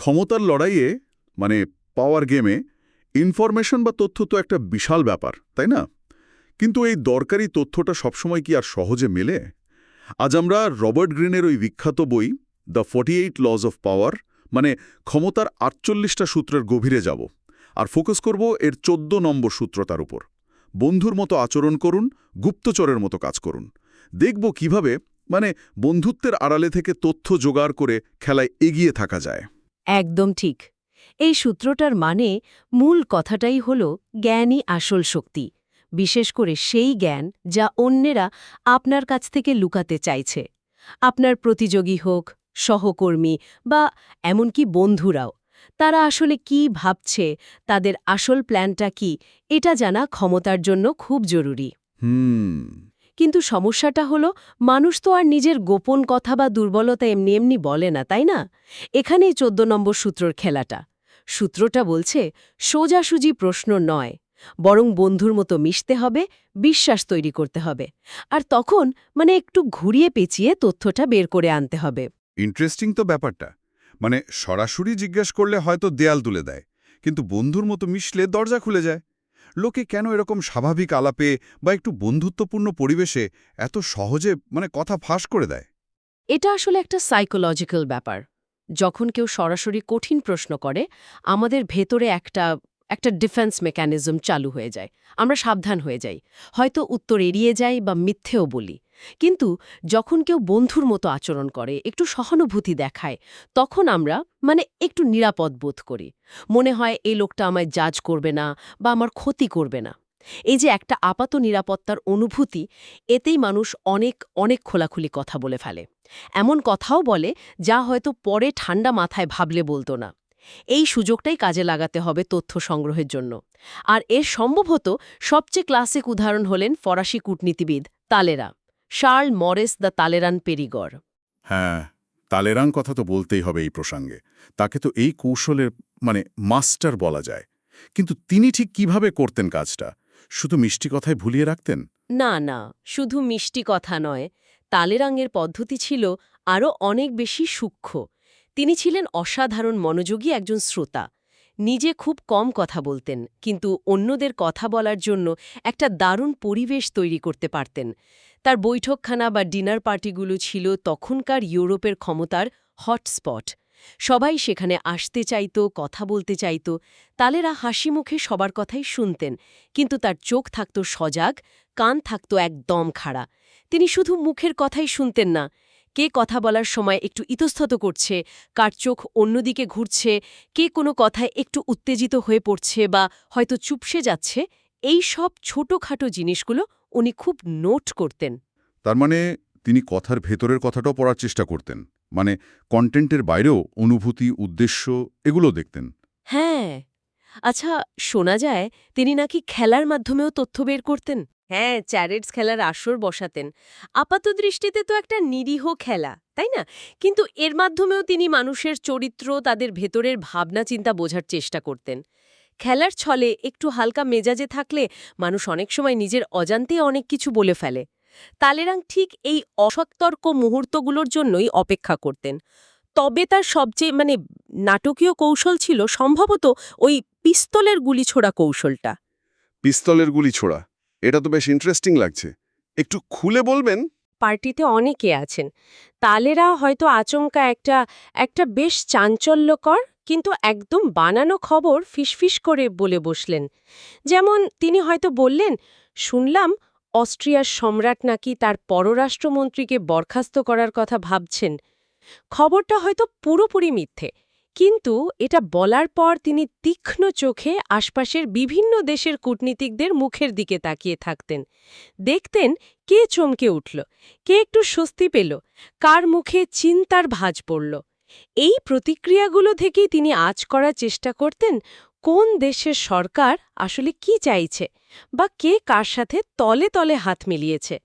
ক্ষমতার লড়াইয়ে মানে পাওয়ার গেমে ইনফরমেশন বা তথ্য তো একটা বিশাল ব্যাপার, তাই না? কিন্তু এই দরকারি তথ্যটা সবসময় কি আর সহজে মেলে? আজ আমরা রবার্ট গ্রিনের ওই বিখ্যাত বই the forty eight laws of power মানে ক্ষমতার আটচল্লিশটা সূত্রের গভীরে যাব আর ফোকাস করব এর চোদ্দ নম্বর সূত্রতার উপর। বন্ধুর মতো আচরণ করুন, গুপ্তচরের মতো কাজ করুন। দেখব কীভাবে মানে বন্ধুত্বের আড়ালে থেকে তথ্য জোগাড় করে খেলায় এগিয়ে থাকা যায়। একদম ঠিক। এই সূত্রটার মানে মূল কথাটাই হল জ্ঞানই আসল শক্তি, বিশেষ করে সেই জ্ঞান যা অন্যেরা আপনার কাছ থেকে লুকাতে চাইছে। আপনার প্রতিযোগী হোক, সহকর্মী বা এমনকি বন্ধুরাও, তারা আসলে কি ভাবছে, তাদের আসল প্ল্যানটা কি, এটা জানা ক্ষমতার জন্য খুব জরুরি। হুম। কিন্তু সমস্যাটা হলো, মানুষ তো আর নিজের গোপন কথা বা দুর্বলতা এমনি এমনি বলে না, তাই না? এখানেই চোদ্দ নম্বর সূত্রর খেলাটা। সূত্রটা বলছে, সোজাসুজি প্রশ্ন নয়, বরং বন্ধুর মতো মিশতে হবে, বিশ্বাস তৈরি করতে হবে। আর তখন মানে একটু ঘুরিয়ে পেঁচিয়ে তথ্যটা বের করে আনতে হবে। ইন্টারেস্টিং তো ব্যাপারটা। মানে সরাসরি জিজ্ঞেস করলে হয়তো দেয়াল তুলে দেয়, কিন্তু বন্ধুর মতো মিশলে দরজা খুলে যায়। লোকে কেন এরকম স্বাভাবিক আলাপে বা একটু বন্ধুত্বপূর্ণ পরিবেশে এত সহজে মানে কথা ফাঁস করে দেয়? এটা আসলে একটা সাইকোলজিক্যাল ব্যাপার। যখন কেউ সরাসরি কঠিন প্রশ্ন করে, আমাদের ভেতরে একটা একটা ডিফেন্স মেকানিজম চালু হয়ে যায়। আমরা সাবধান হয়ে যাই। হয়তো উত্তর এড়িয়ে যাই বা মিথ্যেও বলি। কিন্তু যখন কেউ বন্ধুর মতো আচরণ করে, একটু সহানুভূতি দেখায়, তখন আমরা মানে একটু নিরাপদ বোধ করি। মনে হয় এই লোকটা আমায় জাজ করবে না বা আমার ক্ষতি করবে না। এই যে একটা আপাত নিরাপত্তার অনুভূতি, এতেই মানুষ অনেক অনেক খোলাখুলি কথা বলে ফেলে। এমন কথাও বলে যা হয়তো পরে ঠান্ডা মাথায় ভাবলে বলতো না। এই সুযোগটাই কাজে লাগাতে হবে তথ্য সংগ্রহের জন্য। আর এর সম্ভবত সবচেয়ে ক্লাসিক উদাহরণ হলেন ফরাসি কূটনীতিবিদ Talleyrand. Charles Maurice de Talleyrand Perigord. হ্যাঁ তালেরাং কথা তো বলতেই হবে এই প্রসঙ্গে। তাকে তো এই কৌশলের মানে মাস্টার বলা যায়। কিন্তু তিনি ঠিক কীভাবে করতেন কাজটা? শুধু মিষ্টি কথায় ভুলিয়ে রাখতেন? না না শুধু মিষ্টি কথা নয়। তালেরাঙের পদ্ধতি ছিল আরও অনেক বেশি সূক্ষ্ম। তিনি ছিলেন অসাধারণ মনোযোগী একজন শ্রোতা। নিজে খুব কম কথা বলতেন, কিন্তু অন্যদের কথা বলার জন্য একটা দারুণ পরিবেশ তৈরি করতে পারতেন। তার বৈঠকখানা বা ডিনার পার্টিগুলো ছিল তখনকার ইউরোপের ক্ষমতার হটস্পট সবাই সেখানে আসতে চাইত, কথা বলতে চাইত, তালেরা হাসি মুখে সবার কথাই শুনতেন, কিন্তু তার চোখ থাকত সজাগ, কান থাকত একদম খাড়া। তিনি শুধু মুখের কথাই শুনতেন না কে কথা বলার সময় একটু ইতস্তত করছে কার চোখ অন্যদিকে ঘুরছে কে কোনো কথায় একটু উত্তেজিত হয়ে পড়ছে বা হয়তো চুপসে যাচ্ছে এই সব ছোটখাটো জিনিসগুলো উনি খুব নোট করতেন। তার মানে তিনি কথার ভেতরের কথাটাও পড়ার চেষ্টা করতেন মানে কন্টেন্টের বাইরেও অনুভূতি উদ্দেশ্য এগুলো দেখতেন। হ্যাঁ। আচ্ছা শোনা যায় তিনি নাকি খেলার মাধ্যমেও তথ্য বের করতেন? হ্যাঁ চ্যারেটস খেলার আসর বসাতেন। আপাত দৃষ্টিতে তো একটা নিরীহ খেলা, তাই না? কিন্তু এর মাধ্যমেও তিনি মানুষের চরিত্র, তাদের ভেতরের ভাবনা চিন্তা বোঝার চেষ্টা করতেন। খেলার ছলে একটু হালকা মেজাজে থাকলে মানুষ অনেক সময় নিজের অজান্তে অনেক কিছু বলে ফেলে। তালেরাং ঠিক এই অসতর্ক মুহূর্তগুলোর জন্যই অপেক্ষা করতেন। তবে তার সবচেয়ে মানে নাটকীয় কৌশল ছিল সম্ভবত ওই পিস্তলের গুলি ছোড়া কৌশলটা। পিস্তলের গুলি ছোড়া এটা তো বেশ ইন্টারেস্টিং লাগছে। একটু খুলে বলবেন? পার্টিতে অনেকে আছেন। তালেরা হয়তো আচমকা একটা একটা বেশ চাঞ্চল্যকর কিন্তু একদম বানানো খবর ফিসফিস করে বলে বসলেন। যেমন তিনি হয়তো বললেন, শুনলাম অস্ট্রিয়ার সম্রাট নাকি তার পররাষ্ট্রমন্ত্রীকে বরখাস্ত করার কথা ভাবছেন। খবরটা হয়তো পুরোপুরি মিথ্যে। কিন্তু এটা বলার পর তিনি তীক্ষ্ণ চোখে আশপাশের বিভিন্ন দেশের কূটনীতিকদের মুখের দিকে তাকিয়ে থাকতেন। দেখতেন কে চমকে উঠল, কে একটু স্বস্তি পেল, কার মুখে চিন্তার ভাঁজ পড়ল। এই প্রতিক্রিয়াগুলো থেকেই তিনি আজ করার চেষ্টা করতেন কোন দেশের সরকার আসলে কি চাইছে বা কে কার সাথে তলে তলে হাত মিলিয়েছে।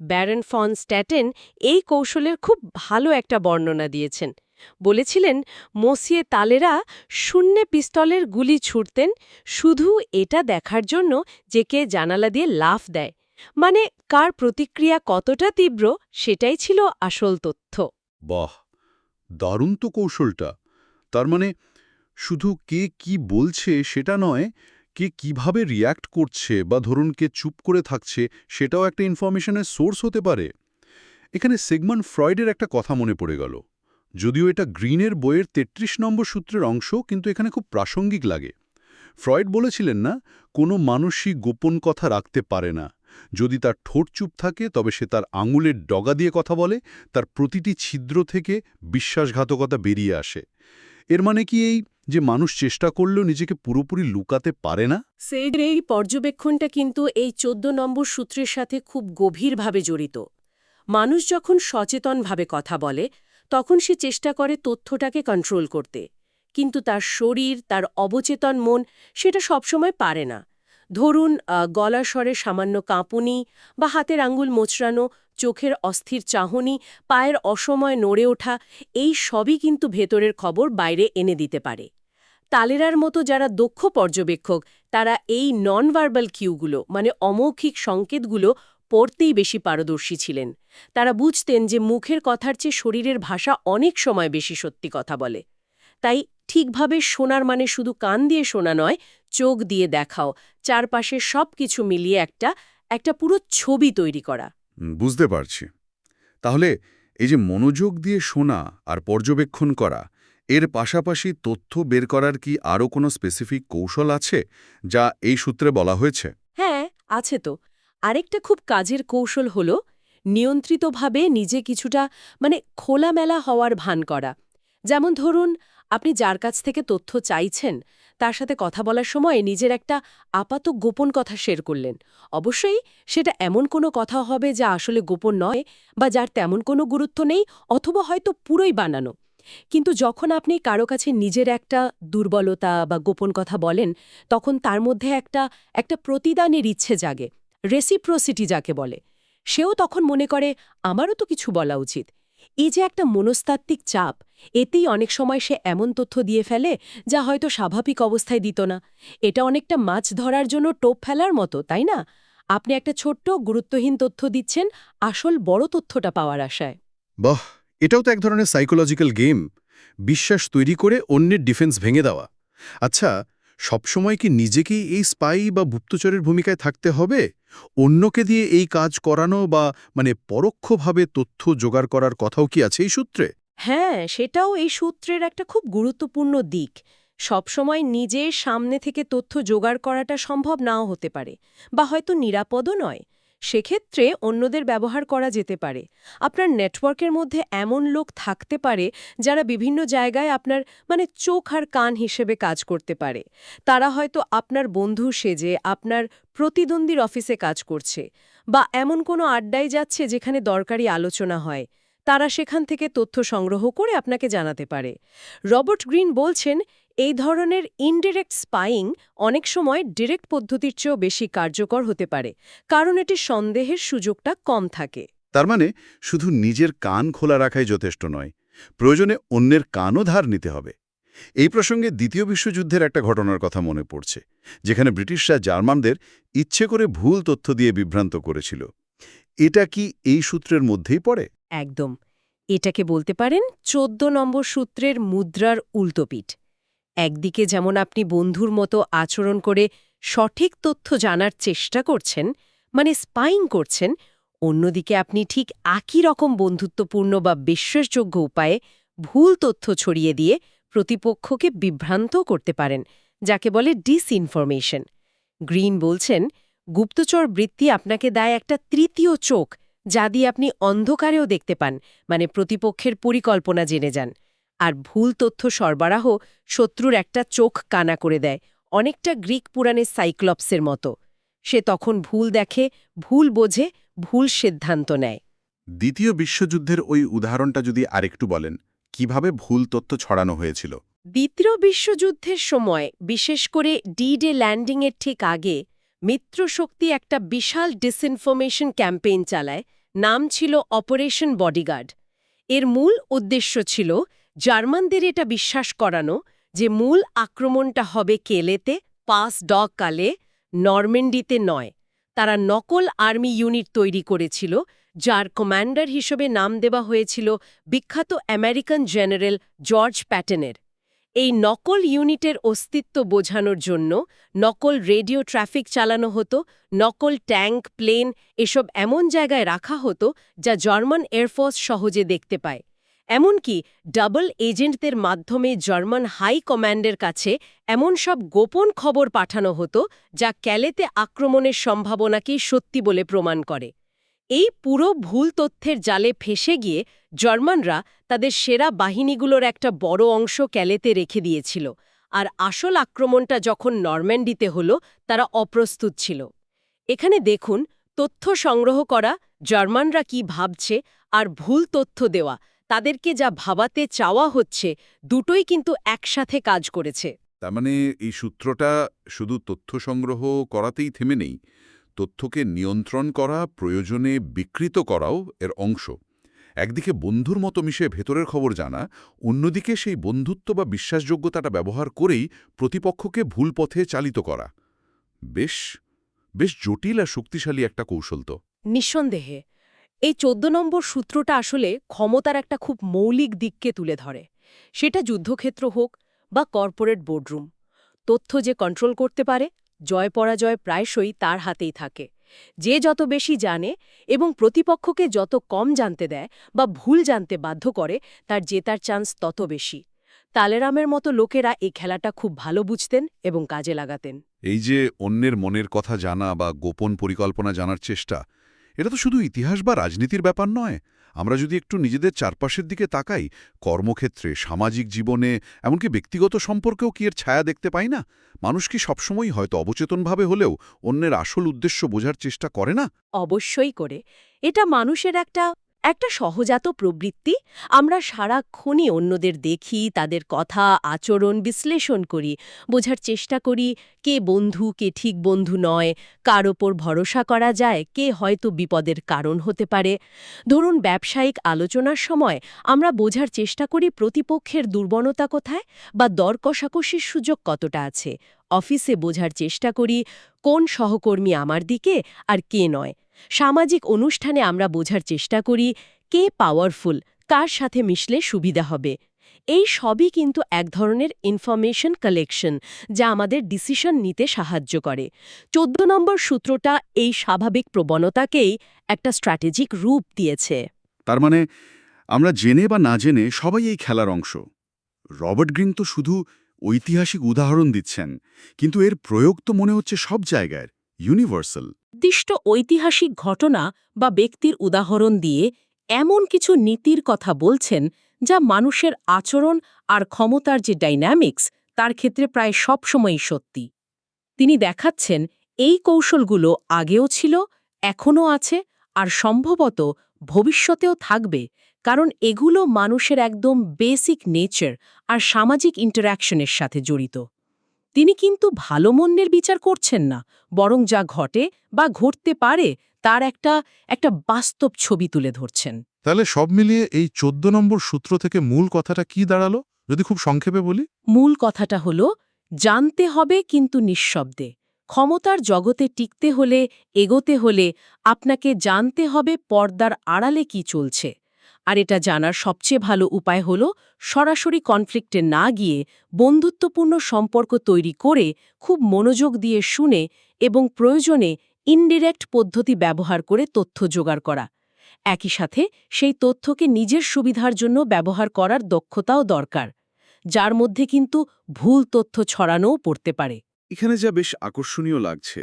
ব্যারন ফন স্ট্যাটেন এই কৌশলের খুব ভালো একটা বর্ণনা দিয়েছেন। বলেছিলেন, মসিয়ে তালেরা শূন্যে পিস্তলের গুলি ছুটতেন শুধু এটা দেখার জন্য যে কে জানালা দিয়ে লাফ দেয়। মানে কার প্রতিক্রিয়া কতটা তীব্র, সেটাই ছিল আসল তথ্য। বাহ, দারুণ তো কৌশলটা। তার মানে শুধু কে কি বলছে সেটা নয়, কে কীভাবে রিয়্যাক্ট করছে বা ধরুন কে চুপ করে থাকছে, সেটাও একটা ইনফরমেশনের সোর্স হতে পারে। এখানে সেগমন ফ্রয়েডের একটা কথা মনে পড়ে গেল। যদিও এটা গ্রিনের বইয়ের ৩৩ নম্বর সূত্রের অংশ কিন্তু এখানে খুব প্রাসঙ্গিক লাগে। ফ্রয়েড বলেছিলেন না, কোনো মানুষই গোপন কথা রাখতে পারে না। যদি তার ঠোঁট চুপ থাকে, তবে সে তার আঙুলের ডগা দিয়ে কথা বলে, তার প্রতিটি ছিদ্র থেকে বিশ্বাসঘাতকতা বেরিয়ে আসে। এর মানে কি এই যে মানুষ চেষ্টা করলেও নিজেকে পুরোপুরি লুকাতে পারে না? সেইডের এই পর্যবেক্ষণটা কিন্তু এই চোদ্দ নম্বর সূত্রের সাথে খুব গভীরভাবে জড়িত। মানুষ যখন সচেতনভাবে কথা বলে তখন সে চেষ্টা করে তথ্যটাকে কন্ট্রোল করতে। কিন্তু তার শরীর, তার অবচেতন মন সেটা সবসময় পারে না। ধরুন গলার স্বরে সামান্য কাঁপুনি বা হাতের আঙ্গুল মোচড়ানো, চোখের অস্থির চাহনি, পায়ের অসময় নড়ে ওঠা, এই সবই কিন্তু ভেতরের খবর বাইরে এনে দিতে পারে। তালেরার মতো যারা দক্ষ পর্যবেক্ষক, তারা এই নন ভার্বাল কিউগুলো মানে অমৌখিক সংকেতগুলো পড়তেই বেশি পারদর্শী ছিলেন। তারা বুঝতেন যে মুখের কথার চেয়ে শরীরের ভাষা অনেক সময় বেশি সত্যি কথা বলে। তাই ঠিকভাবে শোনার মানে শুধু কান দিয়ে শোনা নয় চোখ দিয়ে দেখাও চারপাশে সব কিছু মিলিয়ে একটা একটা পুরো ছবি তৈরি করা। বুঝতে পারছি। তাহলে এই যে মনোযোগ দিয়ে শোনা আর পর্যবেক্ষণ করা এর পাশাপাশি তথ্য বের করার কি আরও কোনো স্পেসিফিক কৌশল আছে যা এই সূত্রে বলা হয়েছে? হ্যাঁ আছে তো। আরেকটা খুব কাজের কৌশল হল নিয়ন্ত্রিতভাবে নিজে কিছুটা মানে খোলামেলা হওয়ার ভান করা। যেমন ধরুন, আপনি যার কাছ থেকে তথ্য চাইছেন, তার সাথে কথা বলার সময় নিজের একটা আপাত গোপন কথা শেয়ার করলেন। অবশ্যই সেটা এমন কোনো কথা হবে যা আসলে গোপন নয় বা যার তেমন কোনো গুরুত্ব নেই অথবা হয়তো পুরোই বানানো। কিন্তু যখন আপনি কারও কাছে নিজের একটা দুর্বলতা বা গোপন কথা বলেন, তখন তার মধ্যে একটা একটা প্রতিদানের ইচ্ছে জাগে। রেসিপ্রোসিটি যাকে বলে। সেও তখন মনে করে, আমারও তো কিছু বলা উচিত। এই যে একটা মনস্তাত্ত্বিক চাপ, এতেই অনেক সময় সে এমন তথ্য দিয়ে ফেলে যা হয়তো স্বাভাবিক অবস্থায় দিত না। এটা অনেকটা মাছ ধরার জন্য টোপ ফেলার মতো, তাই না? আপনি একটা ছোট্ট, গুরুত্বহীন তথ্য দিচ্ছেন, আসল বড় তথ্যটা পাওয়ার আশায়। বাহ! এটাও তো এক ধরনের সাইকোলজিক্যাল গেম বিশ্বাস তৈরি করে অন্যের ডিফেন্স ভেঙে দেওয়া। আচ্ছা সবসময় কি নিজেকেই এই স্পাই বা গুপ্তচরের ভূমিকায় থাকতে হবে? অন্যকে দিয়ে এই কাজ করানো বা মানে পরোক্ষভাবে তথ্য জোগাড় করার কথাও কি আছে এই সূত্রে? হ্যাঁ সেটাও এই সূত্রের একটা খুব গুরুত্বপূর্ণ দিক। সবসময় নিজের সামনে থেকে তথ্য জোগাড় করাটা সম্ভব নাও হতে পারে, বা হয়তো নিরাপদও নয়। সেক্ষেত্রে অন্যদের ব্যবহার করা যেতে পারে। আপনার নেটওয়ার্কের মধ্যে এমন লোক থাকতে পারে যারা বিভিন্ন জায়গায় আপনার মানে চোখ আর কান হিসেবে কাজ করতে পারে। তারা হয়তো আপনার বন্ধু সেজে আপনার প্রতিদ্বন্দ্বীর অফিসে কাজ করছে বা এমন কোনো আড্ডায় যাচ্ছে যেখানে দরকারি আলোচনা হয়। তারা সেখান থেকে তথ্য সংগ্রহ করে আপনাকে জানাতে পারে। রবার্ট গ্রিন বলছেন এই ধরনের ইনডিরেক্ট স্পাইং অনেক সময় ডিরেক্ট পদ্ধতির চেয়েও বেশি কার্যকর হতে পারে কারণ এটি সন্দেহের সুযোগটা কম থাকে। তার মানে শুধু নিজের কান খোলা রাখাই যথেষ্ট নয় প্রয়োজনে অন্যের কানও ধার নিতে হবে। এই প্রসঙ্গে দ্বিতীয় বিশ্বযুদ্ধের একটা ঘটনার কথা মনে পড়ছে যেখানে ব্রিটিশরা জার্মানদের ইচ্ছে করে ভুল তথ্য দিয়ে বিভ্রান্ত করেছিল। এটা কি এই সূত্রের মধ্যেই পড়ে? একদম। এটাকে বলতে পারেন চোদ্দ নম্বর সূত্রের মুদ্রার উল্টোপিঠ। একদিকে যেমন আপনি বন্ধুর মতো আচরণ করে সঠিক তথ্য জানার চেষ্টা করছেন মানে স্পাইং করছেন, অন্যদিকে আপনি ঠিক একই রকম বন্ধুত্বপূর্ণ বা বিশ্বাসযোগ্য উপায়ে ভুল তথ্য ছড়িয়ে দিয়ে প্রতিপক্ষকে বিভ্রান্ত করতে পারেন, যাকে বলে ডিসইনফরমেশন গ্রিন বলছেন, গুপ্তচর বৃত্তি আপনাকে দেয় একটা তৃতীয় চোখ, যা দিয়ে আপনি অন্ধকারেও দেখতে পান মানে প্রতিপক্ষের পরিকল্পনা জেনে যান। আর ভুল তথ্য সরবরাহ শত্রুর একটা চোখ কানা করে দেয় অনেকটা গ্রিক পুরাণের সাইক্লপসের মতো। সে তখন ভুল দেখে ভুল বোঝে ভুল সিদ্ধান্ত নেয়। দ্বিতীয় বিশ্বযুদ্ধের ওই উদাহরণটা যদি আরেকটু বলেন কীভাবে ভুল তথ্য ছড়ানো হয়েছিল? দ্বিতীয় বিশ্বযুদ্ধের সময় বিশেষ করে ডি ডে ল্যান্ডিংয়ের ঠিক আগে মিত্রশক্তি একটা বিশাল ডিসইনফরমেশন ক্যাম্পেইন চালায় নাম ছিল অপারেশন বডিগার্ড। এর মূল উদ্দেশ্য ছিল জার্মানদের এটা বিশ্বাস করানো যে মূল আক্রমণটা হবে কেলেতে, পাস ডগ কালে নরমেন্ডিতে নয়। তারা নকল আর্মি ইউনিট তৈরি করেছিল, যার কমান্ডার হিসেবে নাম দেওয়া হয়েছিল বিখ্যাত আমেরিকান জেনারেল জর্জ প্যাটেনের। এই নকল ইউনিটের অস্তিত্ব বোঝানোর জন্য নকল রেডিও ট্রাফিক চালানো হতো, নকল ট্যাঙ্ক, প্লেন এসব এমন জায়গায় রাখা হতো যা জার্মান এয়ারফোর্স সহজে দেখতে পায়। এমনকি ডাবল এজেন্টদের মাধ্যমে জার্মান হাই কমান্ডের কাছে এমন সব গোপন খবর পাঠানো হতো যা ক্যালেতে আক্রমণের সম্ভাবনাকেই সত্যি বলে প্রমাণ করে। এই পুরো ভুল তথ্যের জালে ফেসে গিয়ে জার্মানরা তাদের সেরা বাহিনীগুলোর একটা বড় অংশ ক্যালেতে রেখে দিয়েছিল আর আসল আক্রমণটা যখন নরম্যান্ডিতে হল, তারা অপ্রস্তুত ছিল। এখানে দেখুন, তথ্য সংগ্রহ করা, জার্মানরা কি ভাবছে, আর ভুল তথ্য দেওয়া তাদেরকে যা ভাবাতে চাওয়া হচ্ছে দুটোই কিন্তু একসাথে কাজ করেছে। তার মানে এই সূত্রটা শুধু তথ্য সংগ্রহ করাতেই থেমে নেই। তথ্যকে নিয়ন্ত্রণ করা প্রয়োজনে বিকৃত করাও এর অংশ। একদিকে বন্ধুর মতো মিশে ভেতরের খবর জানা অন্যদিকে সেই বন্ধুত্ব বা বিশ্বাসযোগ্যতাটা ব্যবহার করেই প্রতিপক্ষকে ভুল পথে চালিত করা। বেশ বেশ জটিল আর শক্তিশালী একটা কৌশল তো। নিঃসন্দেহে। এই চোদ্দ নম্বর সূত্রটা আসলে ক্ষমতার একটা খুব মৌলিক দিককে তুলে ধরে। সেটা যুদ্ধক্ষেত্র হোক বা কর্পোরেট বোর্ডরুম। তথ্য যে কন্ট্রোল করতে পারে, জয় পরাজয় প্রায়শই তার হাতেই থাকে। যে যত বেশি জানে এবং প্রতিপক্ষকে যত কম জানতে দেয় বা ভুল জানতে বাধ্য করে, তার জেতার চান্স তত বেশি। তালেরামের মতো লোকেরা এই খেলাটা খুব ভালো বুঝতেন এবং কাজে লাগাতেন। এই যে অন্যের মনের কথা জানা বা গোপন পরিকল্পনা জানার চেষ্টা এটা তো শুধু ইতিহাস বা রাজনীতির ব্যাপার নয়। আমরা যদি একটু নিজেদের চারপাশের দিকে তাকাই, কর্মক্ষেত্রে, সামাজিক জীবনে, এমনকি ব্যক্তিগত সম্পর্কেও কি এর ছায়া দেখতে পাই না? মানুষ কি সবসময়ই হয়তো অবচেতনভাবে হলেও অন্যের আসল উদ্দেশ্য বোঝার চেষ্টা করে না? অবশ্যই করে। এটা মানুষের একটা একটা সহজাত প্রবৃত্তি। আমরা সারাক্ষণই অন্যদের দেখি, তাদের কথা, আচরণ বিশ্লেষণ করি, বোঝার চেষ্টা করি কে বন্ধু, কে ঠিক বন্ধু নয়, কার ওপর ভরসা করা যায়, কে হয়তো বিপদের কারণ হতে পারে। ধরুন, ব্যবসায়িক আলোচনার সময় আমরা বোঝার চেষ্টা করি প্রতিপক্ষের দুর্বলতা কোথায় বা দর কষাকষির সুযোগ কতটা আছে। অফিসে বোঝার চেষ্টা করি কোন সহকর্মী আমার দিকে আর কে নয়। সামাজিক অনুষ্ঠানে আমরা বোঝার চেষ্টা করি, কে পাওয়ারফুল কার সাথে মিশলে সুবিধা হবে। এই সবই কিন্তু এক ধরনের ইনফরমেশন কালেকশন যা আমাদের ডিসিশন নিতে সাহায্য করে। চোদ্দ নম্বর সূত্রটা এই স্বাভাবিক প্রবণতাকেই একটা স্ট্র্যাটেজিক রূপ দিয়েছে। তার মানে আমরা জেনে বা না জেনে সবাই এই খেলার অংশ। রবার্ট গ্রিন তো শুধু ঐতিহাসিক উদাহরণ দিচ্ছেন, কিন্তু এর প্রয়োগ তো মনে হচ্ছে সব জায়গায় ইউনিভার্সাল নির্দিষ্ট ঐতিহাসিক ঘটনা বা ব্যক্তির উদাহরণ দিয়ে এমন কিছু নীতির কথা বলছেন যা মানুষের আচরণ আর ক্ষমতার যে ডাইনামিক্স তার ক্ষেত্রে প্রায় সবসময়ই সত্যি। তিনি দেখাচ্ছেন এই কৌশলগুলো আগেও ছিল, এখনও আছে আর সম্ভবত ভবিষ্যতেও থাকবে, কারণ এগুলো মানুষের একদম বেসিক নেচার আর সামাজিক ইন্টারাকশনের সাথে জড়িত। তিনি কিন্তু ভালো মন্দের বিচার করছেন না বরং যা ঘটে বা ঘটতে পারে তার একটা একটা বাস্তব ছবি তুলে ধরছেন। তাহলে সব মিলিয়ে এই চোদ্দ নম্বর সূত্র থেকে মূল কথাটা কি দাঁড়াল যদি খুব সংক্ষেপে বলি? মূল কথাটা হল জানতে হবে কিন্তু নিঃশব্দে। ক্ষমতার জগতে টিকতে হলে এগোতে হলে আপনাকে জানতে হবে পর্দার আড়ালে কি চলছে। আর এটা জানার সবচেয়ে ভালো উপায় হল সরাসরি কনফ্লিক্টে না গিয়ে বন্ধুত্বপূর্ণ সম্পর্ক তৈরি করে খুব মনোযোগ দিয়ে শুনে এবং প্রয়োজনে ইনডিরেক্ট পদ্ধতি ব্যবহার করে তথ্য জোগাড় করা। একই সাথে সেই তথ্যকে নিজের সুবিধার জন্য ব্যবহার করার দক্ষতাও দরকার, যার মধ্যে কিন্তু ভুল তথ্য ছড়ানোও পড়তে পারে। এখানে যা বেশ আকর্ষণীয় লাগছে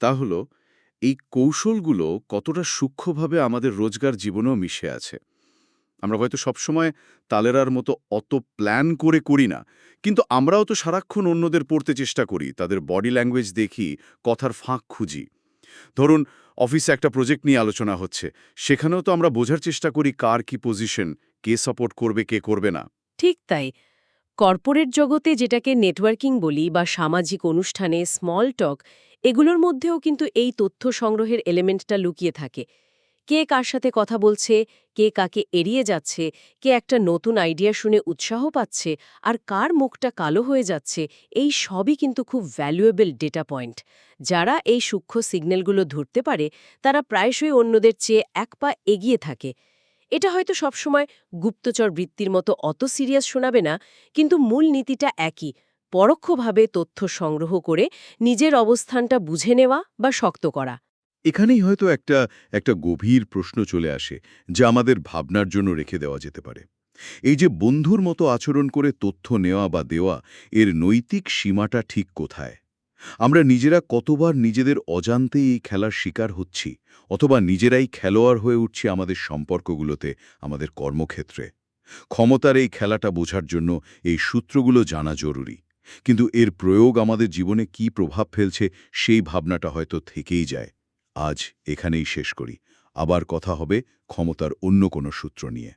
তা হল এই কৌশলগুলো কতটা সূক্ষ্মভাবে আমাদের রোজগার জীবনেও মিশে আছে। আমরা হয়তো সবসময় তালেরার মতো অত প্ল্যান করে করি না, কিন্তু আমরাও তো সারাক্ষণ অন্যদের পড়তে চেষ্টা করি, তাদের বডি ল্যাঙ্গুয়েজ দেখি, কথার ফাঁক খুঁজি। ধরুন অফিসে একটা প্রজেক্ট নিয়ে আলোচনা হচ্ছে, সেখানেও তো আমরা বোঝার চেষ্টা করি কার কি পজিশন কে সাপোর্ট করবে, কে করবে না। ঠিক তাই। কর্পোরেট জগতে যেটাকে নেটওয়ার্কিং বলি বা সামাজিক অনুষ্ঠানে স্মল টক এগুলোর মধ্যেও কিন্তু এই তথ্য সংগ্রহের এলিমেন্টটা লুকিয়ে থাকে। কে কার সাথে কথা বলছে, কে কাকে এড়িয়ে যাচ্ছে, কে একটা নতুন আইডিয়া শুনে উৎসাহ পাচ্ছে, আর কার মুখটা কালো হয়ে যাচ্ছে, এই সবই কিন্তু খুব ভ্যালুয়েবল ডেটা পয়েন্ট যারা এই সূক্ষ্ম সিগন্যালগুলো ধরতে পারে, তারা প্রায়শই অন্যদের চেয়ে এক পা এগিয়ে থাকে। এটা হয়তো সবসময় গুপ্তচর বৃত্তির মতো অত সিরিয়াস শোনাবে না, কিন্তু মূল নীতিটা একই, পরোক্ষভাবে তথ্য সংগ্রহ করে নিজের অবস্থানটা বুঝে নেওয়া বা শক্ত করা। এখানেই হয়তো একটা একটা গভীর প্রশ্ন চলে আসে, যা আমাদের ভাবনার জন্য রেখে দেওয়া যেতে পারে। এই যে বন্ধুর মতো আচরণ করে তথ্য নেওয়া বা দেওয়া, এর নৈতিক সীমাটা ঠিক কোথায়? আমরা নিজেরা কতবার নিজেদের অজান্তে এই খেলার শিকার হচ্ছি, অথবা নিজেরাই খেলোয়াড় হয়ে উঠছি আমাদের সম্পর্কগুলোতে, আমাদের কর্মক্ষেত্রে? ক্ষমতার এই খেলাটা বোঝার জন্য এই সূত্রগুলো জানা জরুরি। কিন্তু এর প্রয়োগ আমাদের জীবনে কি প্রভাব ফেলছে, সেই ভাবনাটা হয়তো থেকেই যায়। আজ এখানেই শেষ করি। আবার কথা হবে ক্ষমতার অন্য কোনো সূত্র নিয়ে।